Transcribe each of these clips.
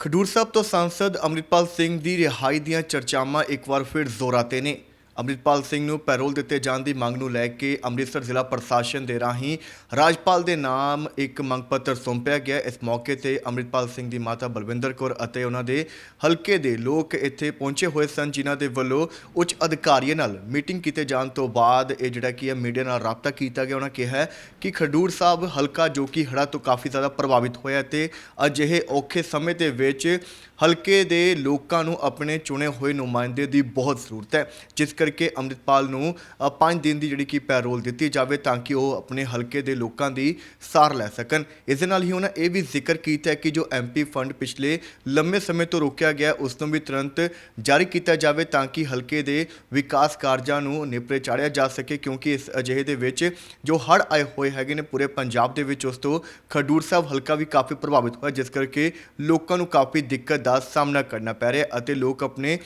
ਖਡੂਰ ਸਾਹਿਬ ਤੋਂ ਸੰਸਦ ਅੰਮ੍ਰਿਤਪਾਲ ਸਿੰਘ ਦੀ ਰਿਹਾਈ ਦੀਆਂ ਚਰਚਾਵਾਂ ਇੱਕ ਵਾਰ ਫਿਰ ਜ਼ੋਰਾਂ ਤੇ ਨੇ। ਅੰਮ੍ਰਿਤਪਾਲ ਸਿੰਘ ਨੂੰ ਪੈਰੋਲ ਦਿੱਤੇ ਜਾਣ ਦੀ ਮੰਗ ਨੂੰ ਲੈ ਕੇ ਅੰਮ੍ਰਿਤਸਰ ਜ਼ਿਲ੍ਹਾ ਪ੍ਰਸ਼ਾਸਨ ਦੇ ਰਾਹੀਂ ਰਾਜਪਾਲ ਦੇ ਨਾਮ ਇੱਕ ਮੰਗ ਪੱਤਰ ਸੌਂਪਿਆ ਗਿਆ। ਇਸ ਮੌਕੇ ਤੇ ਅੰਮ੍ਰਿਤਪਾਲ ਸਿੰਘ ਦੀ ਮਾਤਾ ਬਲਵਿੰਦਰ ਕੌਰ ਅਤੇ ਉਹਨਾਂ ਦੇ ਹਲਕੇ ਦੇ ਲੋਕ ਇੱਥੇ ਪਹੁੰਚੇ ਹੋਏ ਸਨ, ਜਿਨ੍ਹਾਂ ਦੇ ਵੱਲੋਂ ਉੱਚ ਅਧਿਕਾਰੀਆਂ ਨਾਲ ਮੀਟਿੰਗ ਕੀਤੇ ਜਾਣ ਤੋਂ ਬਾਅਦ ਇਹ ਜਿਹੜਾ ਕੀ ਹੈ ਮੀਡੀਆ ਨਾਲ ਰਾਬਤਾ ਕੀਤਾ ਗਿਆ। ਉਹਨਾਂ ਕਿਹਾ ਕਿ ਖਡੂਰ ਸਾਹਿਬ ਹਲਕਾ ਜੋ ਕਿ ਹੜ੍ਹਾਂ ਤੋਂ ਕਾਫੀ ਜ਼ਿਆਦਾ ਪ੍ਰਭਾਵਿਤ ਹੋਇਆ ਤੇ ਅਜਿਹੇ ਔਖੇ ਸਮੇਂ ਦੇ ਵਿੱਚ ਹਲਕੇ ਦੇ ਲੋਕਾਂ ਨੂੰ ਆਪਣੇ ਚੁਣੇ ਹੋਏ ਨੁਮਾਇੰਦੇ ਦੀ ਬਹੁਤ ਜ਼ਰੂਰਤ ਹੈ, ਜਿਸ ਕਰ ਕਰਕੇ ਅੰਮ੍ਰਿਤਪਾਲ ਨੂੰ 5 ਦਿਨ ਦੀ ਜਿਹੜੀ ਕਿ ਪੈਰੋਲ ਦਿੱਤੀ ਜਾਵੇ ਤਾਂ ਕਿ ਉਹ ਆਪਣੇ ਹਲਕੇ ਦੇ ਲੋਕਾਂ ਦੀ ਸਾਰ ਲੈ ਸਕਣ। ਇਸ ਦੇ ਨਾਲ ਹੀ ਉਹਨਾਂ ਇਹ ਵੀ ਜ਼ਿਕਰ ਕੀਤਾ ਹੈ ਕਿ ਜੋ ਐਮਪੀ ਫੰਡ ਪਿਛਲੇ ਲੰਮੇ ਸਮੇਂ ਤੋਂ ਰੋਕਿਆ ਗਿਆ, ਉਸ ਨੂੰ ਵੀ ਤੁਰੰਤ ਜਾਰੀ ਕੀਤਾ ਜਾਵੇ ਤਾਂ ਕਿ ਹਲਕੇ ਦੇ ਵਿਕਾਸ ਕਾਰਜਾਂ ਨੂੰ ਨੇਪਰੇ ਚਾੜਿਆ ਜਾ ਸਕੇ, ਕਿਉਂਕਿ ਇਸ ਅਜਿਹੇ ਦੇ ਵਿੱਚ ਜੋ ਹੜ੍ਹ ਆਏ ਹੋਏ ਹੈਗੇ ਨੇ ਪੂਰੇ ਪੰਜਾਬ ਦੇ ਵਿੱਚ, ਉਸ ਤੋਂ ਖਡੂਰ ਸਾਹਿਬ ਹਲਕਾ ਵੀ ਕਾਫੀ ਪ੍ਰਭਾਵਿਤ ਹੋਇਆ, ਜਿਸ ਕਰਕੇ ਲੋਕਾਂ ਨੂੰ ਕਾਫੀ ਦਿੱਕਤ ਦਾ ਸਾਹਮਣਾ ਕਰਨਾ ਪੈ ਰਿਹਾ ਅਤੇ ਲੋਕ ਆਪਣੇ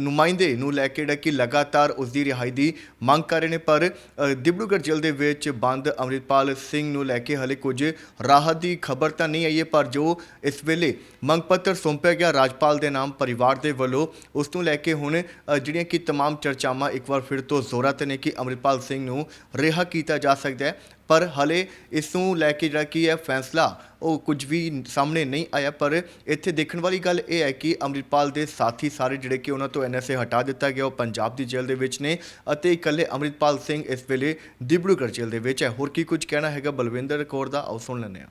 ਨੁਮਾਇੰਦੇ ਨੂੰ ਲੈ ਕੇ ਜਿਹੜਾ ਕਿ ਲਗਾਤਾਰ ਉਸ ਦੀ ਰਿਹਾਈ ਦੀ ਮੰਗ ਕਰ ਰਹੇ ਨੇ ਪਰ ਅ, ਦਿਬਰੂਗੜ੍ਹ ਜੇਲ੍ਹ ਦੇ ਵਿੱਚ ਬੰਦ ਅੰਮ੍ਰਿਤਪਾਲ ਸਿੰਘ ਨੂੰ ਲੈ ਕੇ ਹਲੇ ਕੁਝ ਰਾਹਤ ਦੀ ਖਬਰ ਤਾਂ ਨਹੀਂ ਆਈ ਹੈ ਪਰ ਜੋ ਇਸ ਵੇਲੇ ਮੰਗ ਪੱਤਰ ਸੌਂਪਿਆ ਗਿਆ ਰਾਜਪਾਲ ਦੇ ਨਾਮ ਪਰਿਵਾਰ ਦੇ ਵੱਲੋਂ ਉਸ ਨੂੰ ਲੈ ਕੇ ਹੁਣ ਅ, ਜਿਹੜੀਆਂ ਕਿ तमाम ਚਰਚਾਵਾਂ ਇੱਕ ਵਾਰ ਫਿਰ ਤੋਂ ਜ਼ੋਰਾਂ ਤੇ ਨੇ ਕਿ ਅੰਮ੍ਰਿਤਪਾਲ ਸਿੰਘ ਨੂੰ ਰਿਹਾ ਕੀਤਾ ਜਾ ਸਕਦਾ ਹੈ ਪਰ ਹਲੇ ਇਸ ਨੂੰ ਲੈ ਕੇ ਜਿਹੜਾ ਕੀ ਹੈ ਫੈਸਲਾ, ਉਹ ਕੁਝ ਵੀ ਸਾਹਮਣੇ ਨਹੀਂ ਆਇਆ। ਪਰ ਇੱਥੇ ਦੇਖਣ ਵਾਲੀ ਗੱਲ ਇਹ ਹੈ ਕਿ ਅੰਮ੍ਰਿਤਪਾਲ ਦੇ ਸਾਥੀ ਸਾਰੇ ਜਿਹੜੇ ਕਿ ਉਹਨਾਂ ਤੋਂ ਐਨਐਸਏ ਹਟਾ ਦਿੱਤਾ ਗਿਆ, ਉਹ ਪੰਜਾਬ ਦੀ ਜੇਲ੍ਹ ਦੇ ਵਿੱਚ ਨੇ ਅਤੇ ਇਕੱਲੇ ਅੰਮ੍ਰਿਤਪਾਲ ਸਿੰਘ ਇਸ ਵੇਲੇ ਦਿਬੜੂਗੜ੍ਹ ਜੇਲ੍ਹ ਦੇ ਵਿੱਚ ਹੈ। ਹੋਰ ਕੀ ਕੁਝ ਕਹਿਣਾ ਹੈਗਾ? ਬਲਵਿੰਦਰ ਕੌਰ ਦਾ, ਆਓ ਸੁਣ ਲੈਂਦੇ ਹਾਂ।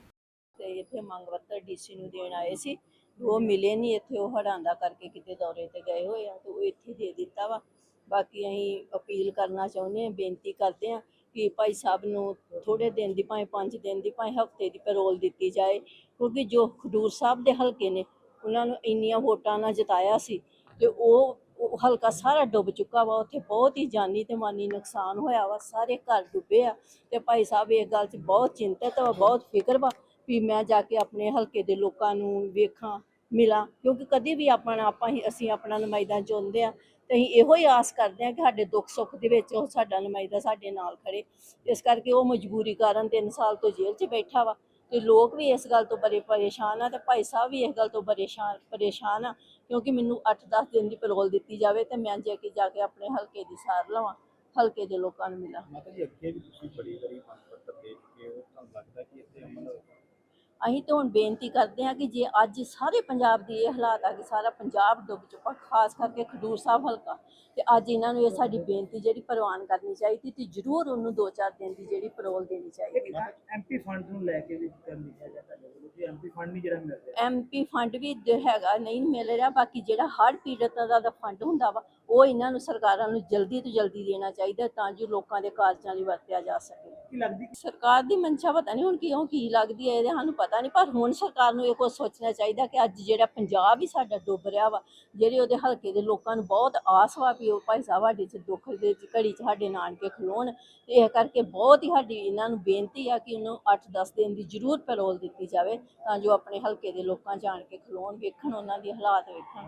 ਤੇ ਇੱਥੇ ਮੰਗ ਪੱਤਰ ਡੀਸੀ ਨੂੰ ਦੇਣ ਆਏ ਸੀ। ਉਹ ਮਿਲੇ ਨਹੀਂ ਇੱਥੇ, ਉਹ ਹੜਾਂਦਾ ਕਰਕੇ ਕਿਤੇ ਦੌਰੇ ਤੇ ਗਏ ਹੋਏ ਆ, ਤੇ ਉਹ ਇੱਥੇ ਦੇ ਦਿੱਤਾ ਵਾ। ਬਾਕੀ ਅਸੀਂ ਅਪੀਲ ਕਰਨਾ ਚਾਹੁੰਦੇ ਹਾਂ, ਬੇਨਤੀ ਕਰਦੇ ਹਾਂ ਕਿ ਭਾਈ ਸਾਹਿਬ ਨੂੰ ਥੋੜੇ ਦਿਨ ਦੀ ਭਾਵੇਂ 5 ਦਿਨ ਦੀ ਭਾਵੇਂ ਹਫ਼ਤੇ ਦੀ ਪੈਰੋਲ ਦਿੱਤੀ ਜਾਏ, ਕਿਉਂਕਿ ਜੋ ਖਡੂਰ ਸਾਹਿਬ ਦੇ ਹਲਕੇ ਨੇ, ਉਹਨਾਂ ਨੂੰ ਇੰਨੀਆਂ ਵੋਟਾਂ ਨਾਲ ਜਿਤਾਇਆ ਸੀ ਤੇ ਉਹ ਉਹ ਹਲਕਾ ਸਾਰਾ ਡੁੱਬ ਚੁੱਕਾ ਵਾ, ਉੱਥੇ ਬਹੁਤ ਹੀ ਜਾਨੀ ਤੇ ਮਾਨੀ ਨੁਕਸਾਨ ਹੋਇਆ ਵਾ, ਸਾਰੇ ਘਰ ਡੁੱਬੇ ਆ ਤੇ ਭਾਈ ਸਾਹਿਬ ਇਸ ਗੱਲ 'ਚ ਬਹੁਤ ਚਿੰਤਤ ਵਾ, ਬਹੁਤ ਫਿਕਰ ਵਾ ਵੀ ਮੈਂ ਜਾ ਕੇ ਆਪਣੇ ਹਲਕੇ ਦੇ ਲੋਕਾਂ ਨੂੰ ਵੇਖਾਂ, ਮਿਲਾਂ, ਕਿਉਂਕਿ ਕਦੀ ਵੀ ਆਪਣਾ, ਆਪਾਂ ਹੀ, ਅਸੀਂ ਆਪਣਾ ਨੁਮਾਇੰਦਾ ਚੁਣਦੇ ਆ ਤੇ ਅਸੀਂ ਇਹੋ ਹੀ ਆਸ ਕਰਦੇ ਹਾਂ ਕਿ ਸਾਡੇ ਦੁੱਖ ਸੁੱਖ ਦੇ ਵਿੱਚ ਉਹ ਸਾਡਾ ਨੁਮਾਇੰਦਾ ਸਾਡੇ ਨਾਲ ਖੜੇ। ਇਸ ਕਰਕੇ ਉਹ ਮਜਬੂਰੀ ਕਾਰਨ 3 ਸਾਲ ਤੋਂ ਜੇਲ੍ਹ 'ਚ ਬੈਠਾ ਵਾ ਤੇ ਲੋਕ ਵੀ ਇਸ ਗੱਲ ਤੋਂ ਬੜੇ ਪਰੇਸ਼ਾਨ ਆ ਤੇ ਭਾਈ ਸਾਹਿਬ ਵੀ ਇਸ ਗੱਲ ਤੋਂ ਪਰੇਸ਼ਾਨ ਪਰੇਸ਼ਾਨ ਆ ਕਿਉਂਕਿ ਮੈਨੂੰ 8-10 ਦਿਨ ਦੀ ਪੈਰੋਲ ਦਿੱਤੀ ਜਾਵੇ ਤੇ ਮੈਂ ਜੇ ਕਿ ਜਾ ਕੇ ਆਪਣੇ ਹਲਕੇ ਦੀ ਸਾਰ ਲਵਾਂ, ਹਲਕੇ ਦੇ ਲੋਕਾਂ ਨੂੰ ਮਿਲਾਂ। ਮਾਤਾ ਜੀ, ਅੱਗੇ ਵੀ ਤੁਸੀਂ ਬੜੀ ਵਾਰੀ ਮੰਗ ਪੱਤਰ ਦੇ ਚੁੱਕੇ ਹੋ ਤੁਹਾਨੂੰ ਲੱਗਦਾ ਕਿ ਇੱਥੇ ਅਮਨ ਹੋਏਗਾ ਅਸੀਂ ਤਾਂ ਹੁਣ ਬੇਨਤੀ ਕਰਦੇ ਹਾਂ ਕਿ ਜੇ ਅੱਜ ਸਾਰੇ ਪੰਜਾਬ ਦੀ ਇਹ ਹਾਲਾਤ ਆ ਕਿ ਸਾਰਾ ਪੰਜਾਬ ਡੁੱਬ ਚੁੱਕਾ ਖਾਸ ਕਰਕੇ ਖਡੂਰ ਸਾਹਿਬ ਹਲਕਾ ਤੇ ਅੱਜ ਇਹਨਾਂ ਨੂੰ ਇਹ ਸਾਡੀ ਬੇਨਤੀ ਜਿਹੜੀ ਪ੍ਰਵਾਨ ਕਰਨੀ ਚਾਹੀਦੀ ਤੇ ਜ਼ਰੂਰ ਉਹਨੂੰ 2-4 ਦਿਨ ਦੀ ਜਿਹੜੀ ਪੈਰੋਲ ਦੇਣੀ ਚਾਹੀਦੀ ਐਮਪੀ ਫੰਡ ਨੂੰ ਲੈ ਕੇ ਵੀ ਕਰ ਲਿਖਿਆ ਜਾਂਦਾ ਕਿ ਐਮਪੀ ਫੰਡ ਨਹੀਂ ਜਿਹੜਾ ਮਿਲ ਰਿਹਾ। ਐਮਪੀ ਫੰਡ ਵੀ ਹੈਗਾ ਨਹੀਂ ਮਿਲ ਰਿਹਾ ਬਾਕੀ ਜਿਹੜਾ ਹੜ੍ਹ ਪੀੜਤਾਂ ਦਾ ਦਾ ਫੰਡ ਹੁੰਦਾ ਵਾ ਉਹ ਇਹਨਾਂ ਨੂੰ ਸਰਕਾਰਾਂ ਨੂੰ ਜਲਦੀ ਤੋਂ ਜਲਦੀ ਦੇਣਾ ਚਾਹੀਦਾ ਤਾਂ ਜੋ ਲੋਕਾਂ ਦੇ ਕਾਰਜਾਂ ਲਈ ਵਰਤਿਆ ਜਾ ਸਕੇ। ਕੀ ਲੱਗਦੀ? ਸਰਕਾਰ ਦੀ ਮਨਸ਼ਾ ਪਤਾ ਨਹੀਂ ਹੁਣ ਕਿਉਂ ਕੀ ਲੱਗਦੀ ਹੈ ਇਹਦੇ ਸਾਨੂੰ ਪਤਾ ਨਹੀਂ ਪਰ ਹੁਣ ਸਰਕਾਰ ਨੂੰ ਇਹ ਕੁਝ ਸੋਚਣਾ ਚਾਹੀਦਾ ਕਿ ਅੱਜ ਜਿਹੜਾ ਪੰਜਾਬ ਹੀ ਸਾਡਾ ਡੁੱਬ ਰਿਹਾ ਵਾ, ਜਿਹੜੇ ਉਹਦੇ ਹਲਕੇ ਦੇ ਲੋਕਾਂ ਨੂੰ ਬਹੁਤ ਆਸ ਵਾ ਵੀ ਉਹ ਭਾਈ ਸਾਹਿਬ ਸਾਡੇ ਚ ਦੁੱਖ ਦੇ ਘੜੀ ਚ ਸਾਡੇ ਨਾਨਕੇ ਖਲੋਣ, ਤੇ ਇਹ ਕਰਕੇ ਬਹੁਤ ਹੀ ਸਾਡੀ ਇਹਨਾਂ ਨੂੰ ਬੇਨਤੀ ਆ ਕਿ ਉਹਨੂੰ 8-10 ਦਿਨ ਦੀ ਜ਼ਰੂਰ ਪੈਰੋਲ ਦਿੱਤੀ ਜਾਵੇ, ਤਾਂ ਜੋ ਆਪਣੇ ਹਲਕੇ ਦੇ ਲੋਕਾਂ ਜਾਣ ਕੇ ਖਲੋਣ, ਵੇਖਣ ਉਹਨਾਂ ਦੀ ਹਾਲਾਤ ਵੇਖਣ।